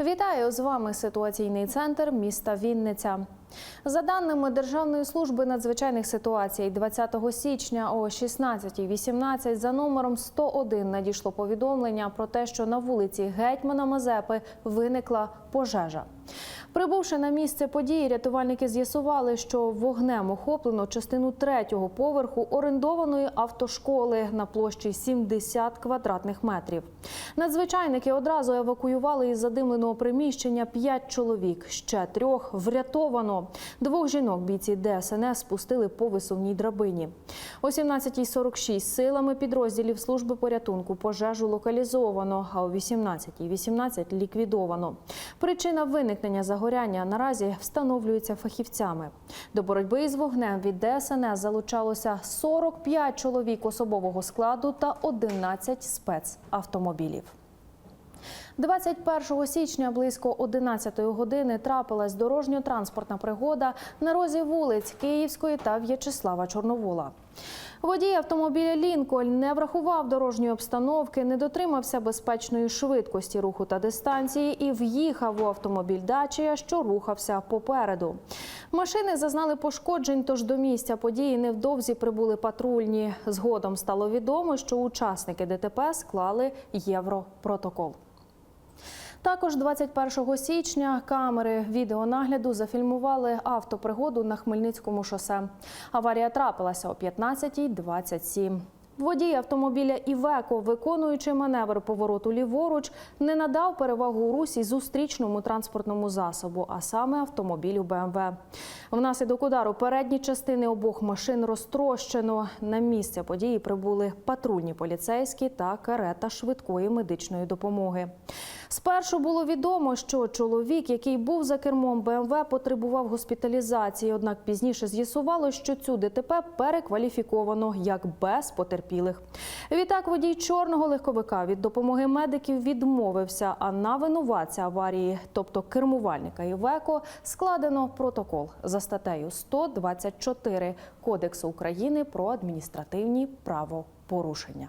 Вітаю з вами ситуаційний центр міста Вінниця. За даними Державної служби надзвичайних ситуацій, 20 січня о 16.18 за номером 101 надійшло повідомлення про те, що на вулиці Гетьмана Мазепи виникла пожежа. Прибувши на місце події, рятувальники з'ясували, що вогнем охоплено частину третього поверху орендованої автошколи на площі 70 квадратних метрів. Надзвичайники одразу евакуювали із задимленого приміщення п'ять чоловік. Ще трьох врятовано. Двох жінок бійці ДСНС спустили по висувній драбині. О 17.46 силами підрозділів служби порятунку пожежу локалізовано, а о 18.18 ліквідовано. Причина виникнення загоряння наразі встановлюється фахівцями. До боротьби із вогнем від ДСНС залучалося 45 чоловік особового складу та 11 спецавтомобілів. 21 січня близько 11 години трапилась дорожньо-транспортна пригода на розі вулиць Київської та В'ячеслава Чорновола. Водій автомобіля Лінкольн не врахував дорожньої обстановки, не дотримався безпечної швидкості руху та дистанції і в'їхав у автомобіль Дачія, що рухався попереду. Машини зазнали пошкоджень, тож до місця події невдовзі прибули патрульні. Згодом стало відомо, що учасники ДТП склали європротокол. Також 21 січня камери відеонагляду зафільмували автопригоду на Хмельницькому шосе. Аварія трапилася о 15.27. Водій автомобіля Івеко, виконуючи маневр повороту ліворуч, не надав перевагу у русі зустрічному транспортному засобу, а саме автомобілю БМВ. Внаслідок удару передні частини обох машин розтрощено. На місце події прибули патрульні поліцейські та карета швидкої медичної допомоги. Спершу було відомо, що чоловік, який був за кермом БМВ, потребував госпіталізації. Однак пізніше з'ясувало, що цю ДТП перекваліфіковано як без потерпілих. Відтак водій чорного легковика від допомоги медиків відмовився. А на винуватця аварії, тобто кермувальника Івеко, складено протокол за статтею 124 Кодексу України про адміністративні правопорушення.